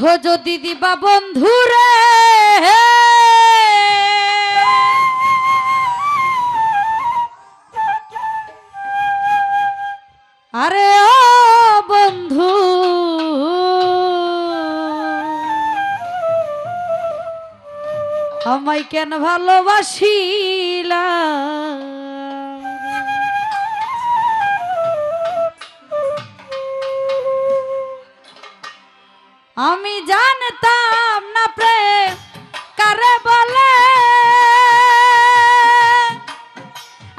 যদি দিবা বন্ধুরে। আরে ও বন্ধু। আমায় কেন ভালোবাসিলা? আমি জানতাম না প্রেম কারে বলে।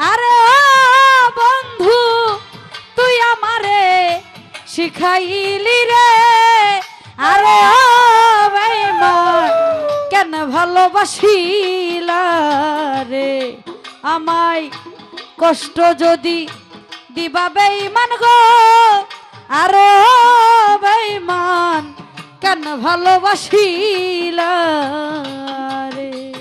আরে বন্ধু, তুই আমারে শিখাইলি রে। আরে কেন ভালোবাসিলা রে? আমায় কষ্ট যদি দিবা বেঈমান গো। আরে ও বেঈমান কেন ভালোবাসিলা রে।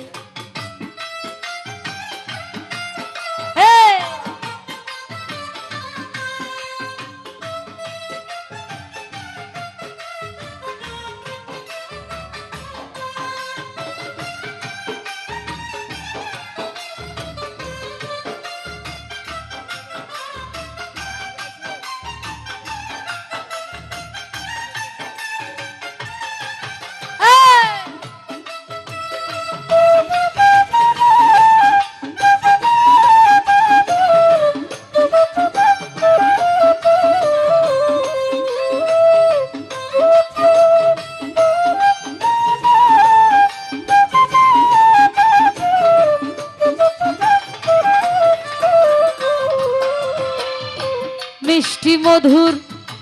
মিষ্টি মধুর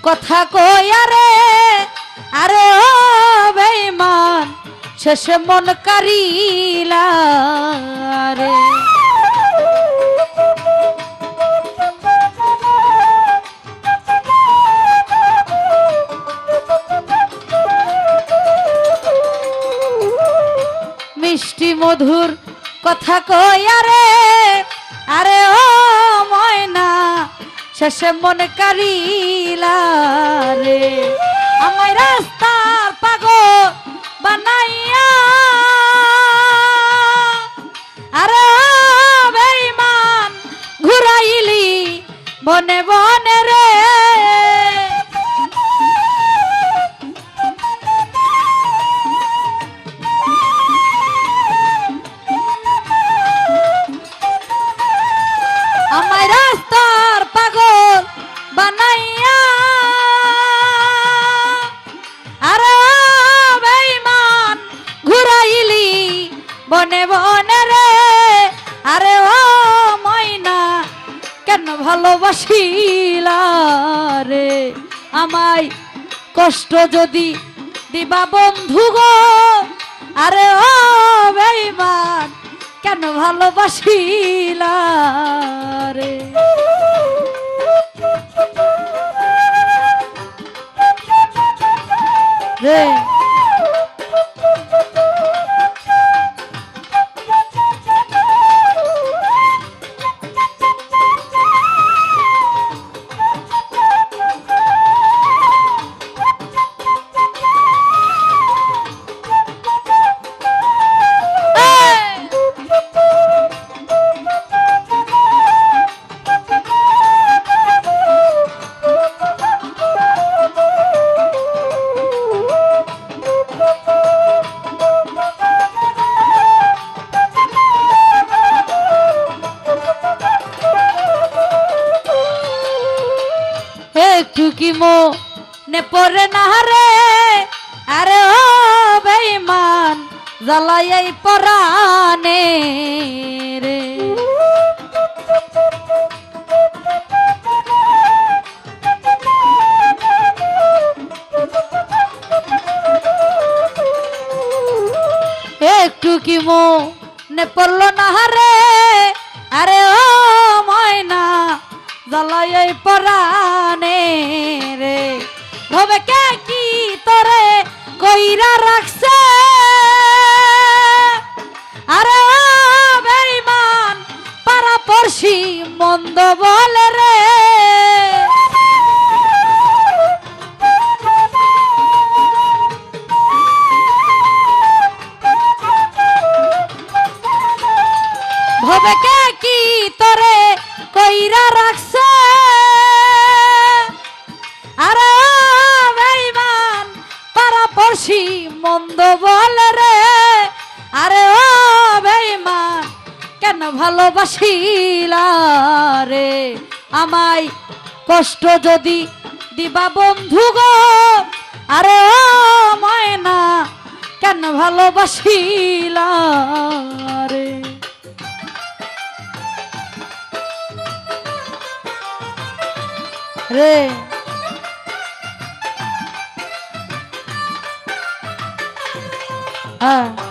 কথা কই আরে আরে ও বেঈমান, শেষে মন কারিলা রে মিষ্টি মধুর কথা কই আরে আরে ও শেষে মনে কারিলা। বনে বনে রে, আরে ও ময়না, কেন ভালোবাসিলা রে? আমায় কষ্ট যদি দিবা বন্ধু গো, আরে ও বেঈমান কেন ভালোবাসিলা রে? রে। কি মো নে পরে না রে আরে ও বেঈমান জ্বালাই পরানে রে একটু কি মো নে পড়ল না রে আরে ও ময়না জ্বালাই পরানে রে। ভবে কে কি তরে কইরা রাখছে? আরে বেইমান পারা পড়শি মন্দ বলে রে। মন্দ বলে রে। আরে ও বেইমান কেন ভালোবাসিলা রে? আমায় কষ্ট যদি দিবা বন্ধু গো। আরে ও ময়না, কেন ভালোবাসিলা রে? রে 嗯。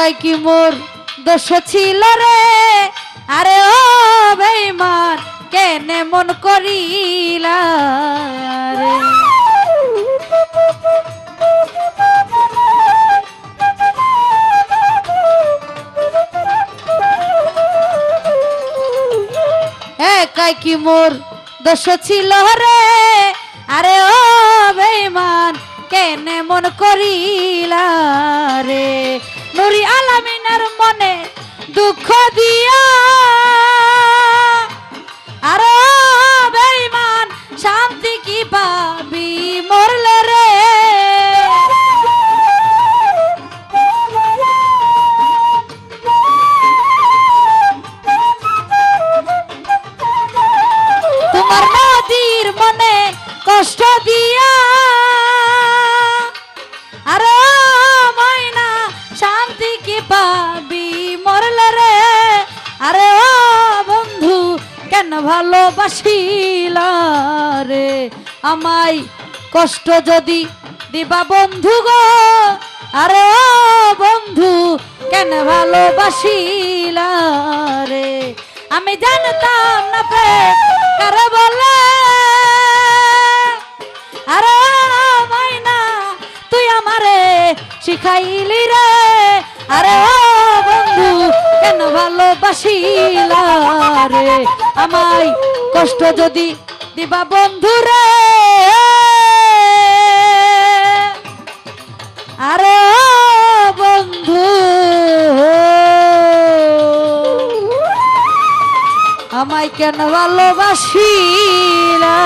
কয় কি মোর দোষ ছিল রে? আরে ও বেইমান, কেনে মন করিলা এ কয় কি মোর দোষ ছিল রে? আরে ও বেইমান, কেনে মন করিলা রে? নুরি আলামিনার মনে দুঃখ দিয়া। আরে বেইমান শান্তি কি পাবি মরলে রে? তোমার নদীর মনে কষ্ট দিয়া ভালোবাসিলা রে আমায় কষ্ট যদি দিবা বন্ধু গো, আরে ও বন্ধু, কেন ভালোবাসিলা রে আমি জানতাম না প্রেম কারে বলে। আরে মাইনা, তুই আমারে শিখাইলি রে। আরে ও কেন ভালোবাসিলা রে আমায় কষ্ট যদি দিবা বন্ধু রে আরে বন্ধু। আমায় কেন ভালোবাসিলা?